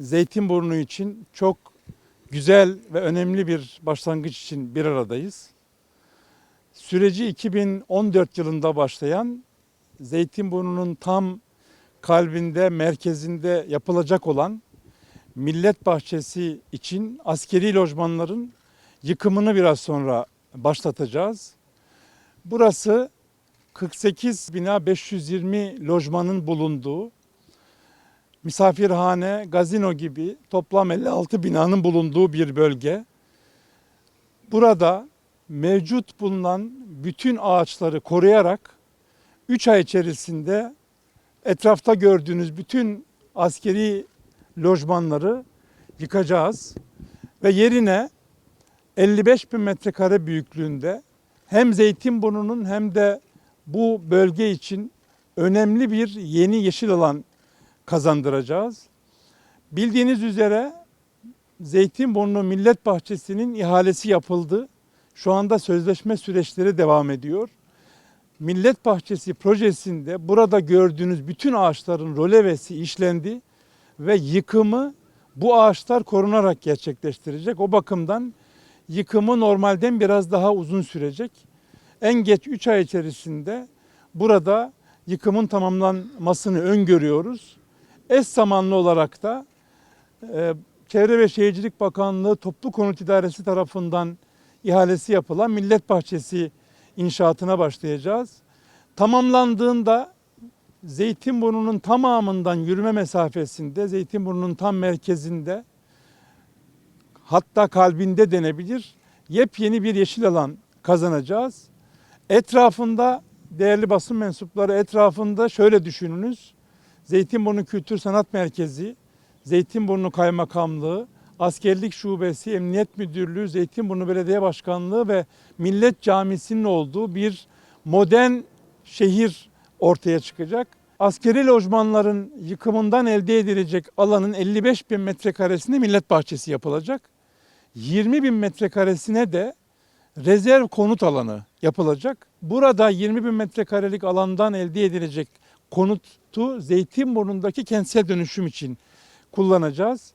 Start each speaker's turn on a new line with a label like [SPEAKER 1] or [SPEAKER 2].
[SPEAKER 1] Zeytinburnu için çok güzel ve önemli bir başlangıç için bir aradayız. Süreci 2014 yılında başlayan Zeytinburnu'nun tam kalbinde, merkezinde yapılacak olan Millet Bahçesi için askeri lojmanların yıkımını biraz sonra başlatacağız. Burası 48 bina 520 lojmanın bulunduğu misafirhane, gazino gibi toplam 56 binanın bulunduğu bir bölge. Burada mevcut bulunan bütün ağaçları koruyarak 3 ay içerisinde etrafta gördüğünüz bütün askeri lojmanları yıkacağız ve yerine 55 bin metrekare büyüklüğünde hem Zeytinburnu'nun hem de bu bölge için önemli bir yeni yeşil alan kazandıracağız. Bildiğiniz üzere Zeytinburnu Millet Bahçesi'nin ihalesi yapıldı. Şu anda sözleşme süreçleri devam ediyor. Millet Bahçesi projesinde burada gördüğünüz bütün ağaçların rolevesi işlendi ve yıkımı bu ağaçlar korunarak gerçekleştirecek. O bakımdan yıkımı normalden biraz daha uzun sürecek. En geç 3 ay içerisinde burada yıkımın tamamlanmasını öngörüyoruz. Eş zamanlı olarak da e, Çevre ve Şehircilik Bakanlığı Toplu Konut İdaresi tarafından ihalesi yapılan Millet Bahçesi inşaatına başlayacağız. Tamamlandığında Zeytinburnu'nun tamamından yürüme mesafesinde, Zeytinburnu'nun tam merkezinde hatta kalbinde denebilir yepyeni bir yeşil alan kazanacağız. Etrafında değerli basın mensupları etrafında şöyle düşününüz. Zeytinburnu Kültür Sanat Merkezi, Zeytinburnu Kaymakamlığı, Askerlik Şubesi, Emniyet Müdürlüğü, Zeytinburnu Belediye Başkanlığı ve Millet Camisi'nin olduğu bir modern şehir ortaya çıkacak. Askeri lojmanların yıkımından elde edilecek alanın 55 bin metrekaresinde millet bahçesi yapılacak. 20 bin metrekaresine de rezerv konut alanı yapılacak. Burada 20 bin metrekarelik alandan elde edilecek konutu Zeytinburnu'ndaki kentsel dönüşüm için kullanacağız.